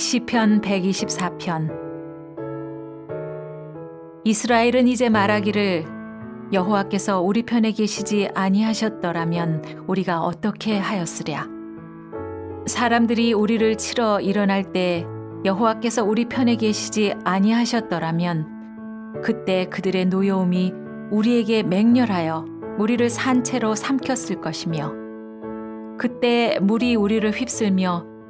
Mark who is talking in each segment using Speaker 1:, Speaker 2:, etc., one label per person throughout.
Speaker 1: 시편 124편. 이스라엘은 이제 말하기를 여호와께서 우리 편에 계시지 아니하셨더라면 우리가 어떻게 하였으랴? 사람들이 우리를 치러 일어날 때 여호와께서 우리 편에 계시지 아니하셨더라면 그때 그들의 노여움이 우리에게 맹렬하여 우리를 산채로 삼켰을 것이며 그때 물이 우리를 휩쓸며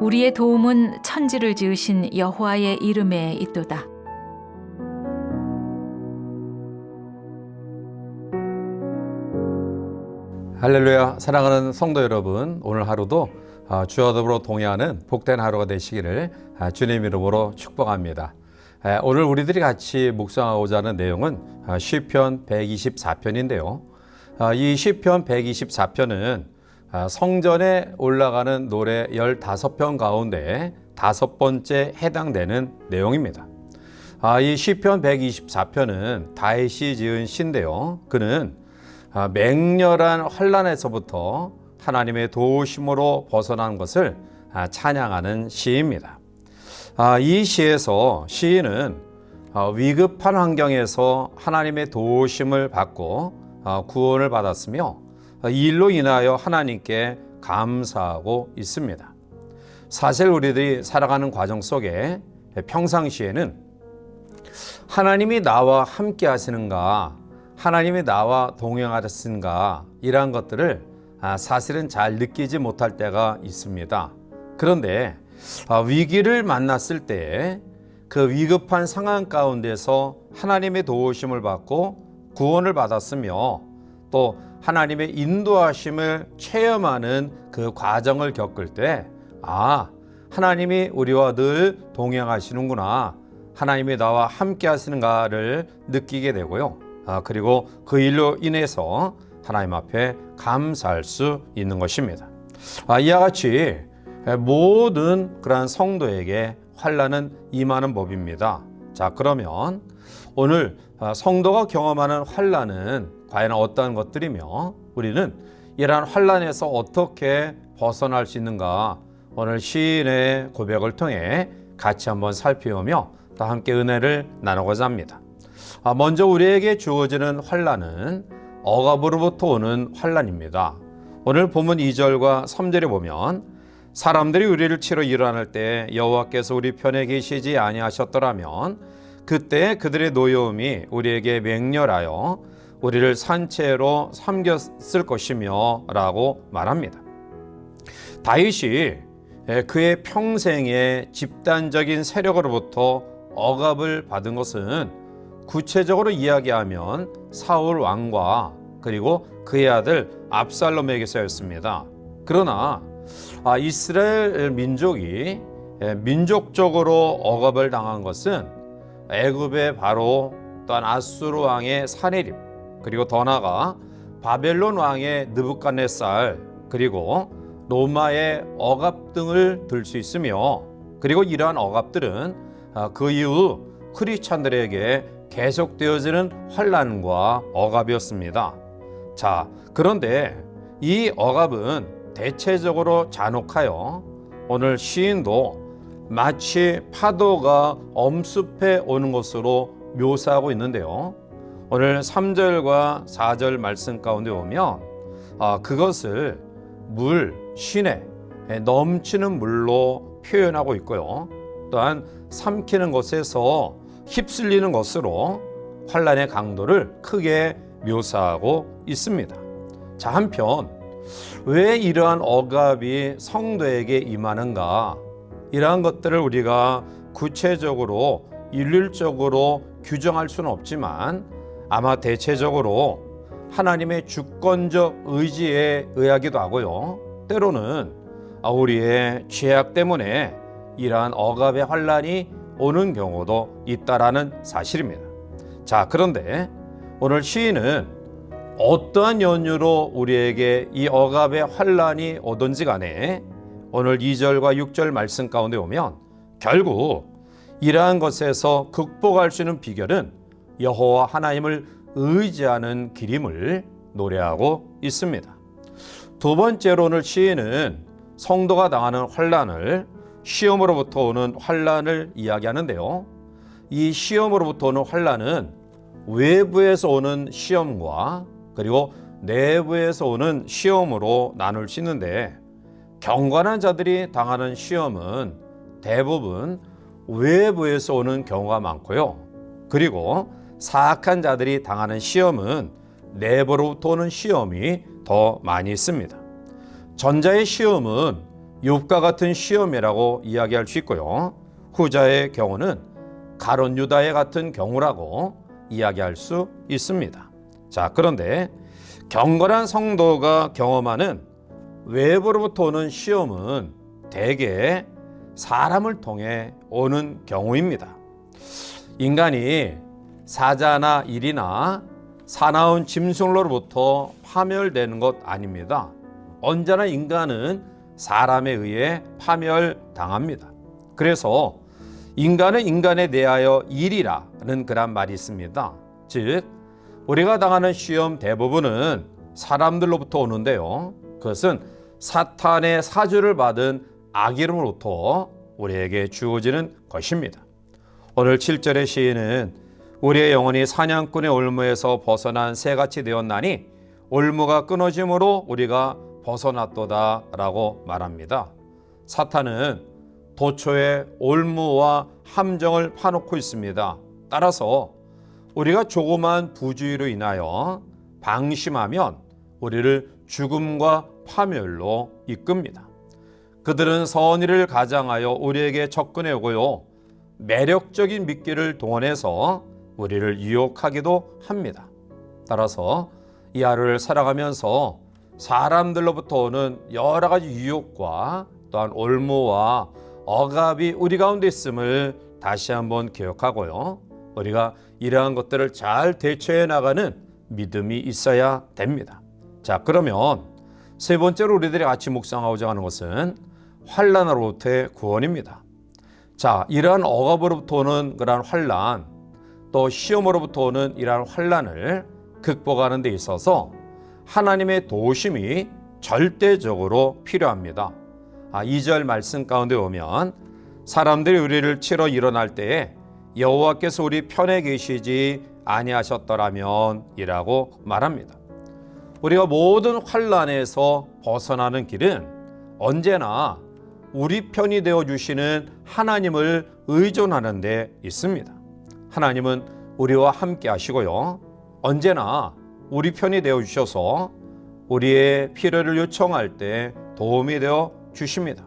Speaker 1: 우리의 도움은 천지를 지으신 여호와의 이름에 있도다.
Speaker 2: 할렐루야. 사랑하는 성도 여러분 오늘 하루도 아, 주와 더불어 동행하는 복된 하루가 되시기를 아, 주님 이름으로 축복합니다. 에, 오늘 우리들이 같이 묵상하고자 하는 내용은 아, 시편 124편인데요. 이 시편 124편은 성전에 올라가는 노래 15편 가운데 다섯 번째 해당되는 내용입니다 이 시편 124편은 다윗이 지은 시인데요 그는 아, 맹렬한 환란에서부터 하나님의 도우심으로 벗어난 것을 아, 찬양하는 시입니다. 아, 이 시에서 시인은 위급한 환경에서 하나님의 도우심을 받고 구원을 받았으며 이 일로 인하여 하나님께 감사하고 있습니다. 사실 우리들이 살아가는 과정 속에 평상시에는 하나님이 나와 함께 하시는가 하나님이 나와 동행하셨는가 이러한 것들을 아, 사실은 잘 느끼지 못할 때가 있습니다. 그런데 아, 위기를 만났을 때 그 위급한 상황 가운데서 하나님의 도우심을 받고 구원을 받았으며 또 하나님의 인도하심을 체험하는 그 과정을 겪을 때 아, 하나님이 우리와 늘 동행하시는구나. 하나님이 나와 함께 하시는가를 느끼게 되고요. 아, 그리고 그 일로 인해서 하나님 앞에 감사할 수 있는 것입니다. 아, 이와 같이 모든 그러한 성도에게 환란은 임하는 법입니다. 자, 그러면 오늘 아, 성도가 경험하는 환란은 과연 어떠한 것들이며 우리는 이러한 환란에서 어떻게 벗어날 수 있는가 오늘 시인의 고백을 통해 같이 한번 살피우며 또 함께 은혜를 나누고자 합니다. 아, 먼저 우리에게 주어지는 환란은 억압으로부터 오는 환란입니다. 오늘 본문 2절과 3절에 보면 사람들이 우리를 치러 일어날 때 여호와께서 우리 편에 계시지 아니하셨더라면 그때 그들의 노여움이 우리에게 맹렬하여 우리를 산채로 삼겼을 것이며 라고 말합니다. 다윗이 그의 평생의 집단적인 세력으로부터 억압을 받은 것은 구체적으로 이야기하면 사울 왕과 그리고 그의 아들 압살롬에게서였습니다. 그러나 아, 이스라엘 민족이 예, 민족적으로 억압을 당한 것은 애굽의 바로 또한 아수르 왕의 사내립 그리고 더 나아가 바벨론 왕의 느부갓네살 그리고 로마의 억압 등을 들 수 있으며 그리고 이러한 억압들은 아, 그 이후 크리스찬들에게 계속되어지는 환란과 억압이었습니다. 자, 그런데 이 억압은 대체적으로 잔혹하여 오늘 시인도 마치 파도가 엄습해 오는 것으로 묘사하고 있는데요. 오늘 3절과 4절 말씀 가운데 보면 아, 그것을 물, 시내, 넘치는 물로 표현하고 있고요. 또한 삼키는 것에서 휩쓸리는 것으로 환란의 강도를 크게 묘사하고 있습니다. 자, 한편 왜 이러한 억압이 성도에게 임하는가? 이러한 것들을 우리가 구체적으로 일률적으로 규정할 수는 없지만 아마 대체적으로 하나님의 주권적 의지에 의하기도 하고요. 때로는 우리의 죄악 때문에 이러한 억압의 환란이 오는 경우도 있다라는 사실입니다. 자, 그런데 오늘 시인은 어떠한 연유로 우리에게 이 억압의 환란이 오든지 간에 오늘 2절과 6절 말씀 가운데 오면 결국 이러한 것에서 극복할 수 있는 비결은 여호와 하나님을 의지하는 길임을 노래하고 있습니다. 두 번째로 오늘 시인은 성도가 당하는 환란을 시험으로부터 오는 환란을 이야기하는데요. 이 시험으로부터 오는 환란은 외부에서 오는 시험과 그리고 내부에서 오는 시험으로 나눌 수 있는데 경건한 자들이 당하는 시험은 대부분 외부에서 오는 경우가 많고요. 그리고 사악한 자들이 당하는 시험은 내부로부터 오는 시험이 더 많이 있습니다. 전자의 시험은 욥과 같은 시험이라고 이야기할 수 있고요. 후자의 경우는 가론 유다의 같은 경우라고 이야기할 수 있습니다. 자, 그런데 경건한 성도가 경험하는 외부로부터 오는 시험은 대개 사람을 통해 오는 경우입니다. 인간이 사자나 일이나 사나운 짐승로부터 파멸되는 것 아닙니다. 언제나 인간은 사람에 의해 파멸당합니다. 그래서 인간은 인간에 대하여 일이라는 그런 말이 있습니다. 즉, 우리가 당하는 시험 대부분은 사람들로부터 오는데요. 그것은 사탄의 사주를 받은 악이름으로부터 우리에게 주어지는 것입니다. 오늘 7절의 시인은 우리의 영혼이 사냥꾼의 올무에서 벗어난 새같이 되었나니 올무가 끊어짐으로 우리가 벗어났도다라고 말합니다. 사탄은 도초에 올무와 함정을 파놓고 있습니다. 따라서 우리가 조그만 부주의로 인하여 방심하면 우리를 죽음과 파멸로 이끕니다. 그들은 선의를 가장하여 우리에게 접근해 오고요. 매력적인 미끼를 동원해서 우리를 유혹하기도 합니다. 따라서 이 하루를 살아가면서 사람들로부터 오는 여러 가지 유혹과 또한 올무와 억압이 우리 가운데 있음을 다시 한번 기억하고요. 우리가 이러한 것들을 잘 대처해 나가는 믿음이 있어야 됩니다. 자, 그러면 세 번째로 우리들이 같이 묵상하고자 하는 것은 환란으로부터의 구원입니다. 자, 이러한 억압으로부터 오는 그러한 환란, 또 시험으로부터 오는 이러한 환란을 극복하는 데 있어서 하나님의 도심이 절대적으로 필요합니다. 아, 2절 말씀 가운데 보면 사람들이 우리를 치러 일어날 때에 여호와께서 우리 편에 계시지 아니하셨더라면이라고 말합니다. 우리가 모든 환란에서 벗어나는 길은 언제나 우리 편이 되어 주시는 하나님을 의존하는 데 있습니다. 하나님은 우리와 함께 하시고요. 언제나 우리 편이 되어 주셔서 우리의 필요를 요청할 때 도움이 되어 주십니다.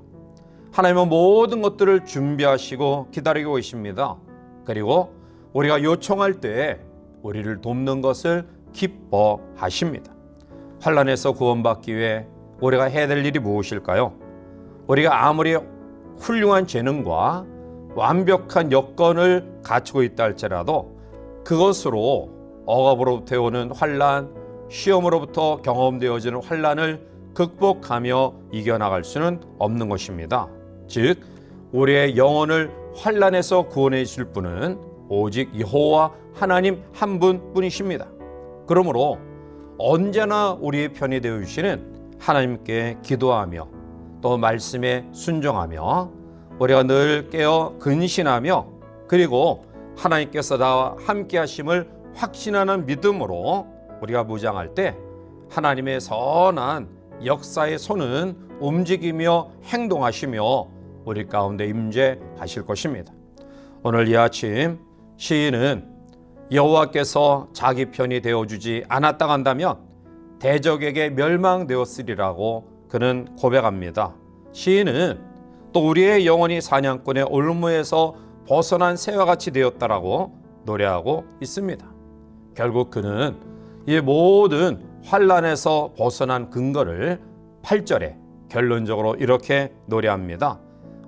Speaker 2: 하나님은 모든 것들을 준비하시고 기다리고 계십니다. 그리고 우리가 요청할 때 우리를 돕는 것을 기뻐하십니다. 환란에서 구원받기 위해 우리가 해야 될 일이 무엇일까요? 우리가 아무리 훌륭한 재능과 완벽한 여건을 갖추고 있다 할지라도 그것으로 억압으로부터 오는 환란, 시험으로부터 경험되어지는 환란을 극복하며 이겨나갈 수는 없는 것입니다. 즉, 우리의 영혼을 환란에서 구원해 주실 분은 오직 여호와 하나님 한 분뿐이십니다. 그러므로 언제나 우리의 편이 되어 주시는 하나님께 기도하며 또 말씀에 순종하며 우리가 늘 깨어 근신하며 그리고 하나님께서 나와 함께 하심을 확신하는 믿음으로 우리가 무장할 때 하나님의 선한 역사의 손은 움직이며 행동하시며 우리 가운데 임재하실 것입니다. 오늘 이 아침 시인은 여호와께서 자기 편이 되어 주지 않았다 한다면 대적에게 멸망되었으리라고 그는 고백합니다. 시인은 또 우리의 영혼이 사냥꾼의 올무에서 벗어난 새와 같이 되었다라고 노래하고 있습니다. 결국 그는 이 모든 환란에서 벗어난 근거를 8절에 결론적으로 이렇게 노래합니다.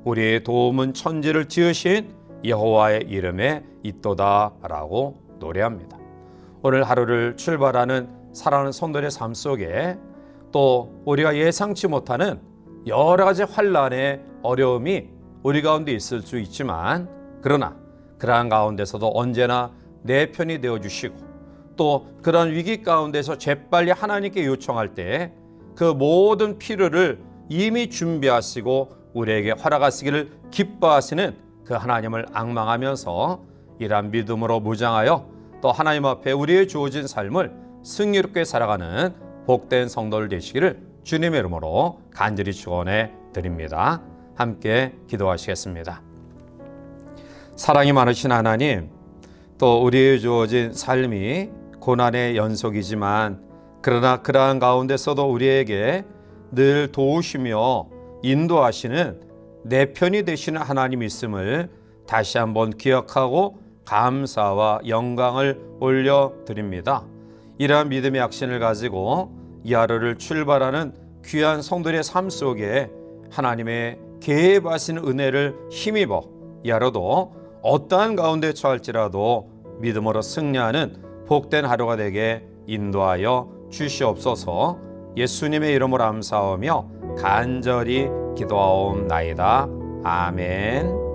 Speaker 2: 우리의 도움은 천지를 지으신 여호와의 이름에 있도다라고 노래합니다. 오늘 하루를 출발하는 사랑하는 성도의 삶 속에 또 우리가 예상치 못하는 여러 가지 환란의 어려움이 우리 가운데 있을 수 있지만 그러나 그러한 가운데서도 언제나 내 편이 되어 주시고 또 그런 위기 가운데서 재빨리 하나님께 요청할 때 그 모든 필요를 이미 준비하시고 우리에게 허락하시기를 기뻐하시는 그 하나님을 악망하면서 이러한 믿음으로 무장하여 또 하나님 앞에 우리의 주어진 삶을 승리롭게 살아가는 복된 성도를 되시기를 주님의 이름으로 간절히 축원해 드립니다. 함께 기도하시겠습니다. 사랑이 많으신 하나님, 또 우리의 주어진 삶이 고난의 연속이지만 그러나 그러한 가운데서도 우리에게 늘 도우시며 인도하시는 내 편이 되시는 하나님 있음을 다시 한번 기억하고 감사와 영광을 올려 드립니다. 이러한 믿음의 확신을 가지고 이 하루를 출발하는 귀한 성도의 삶 속에 하나님의 개입하신 은혜를 힘입어 이 하루도 어떠한 가운데 처할지라도 믿음으로 승리하는 복된 하루가 되게 인도하여 주시옵소서 예수님의 이름으로 감사하며 간절히 기도하옵나이다. 아멘.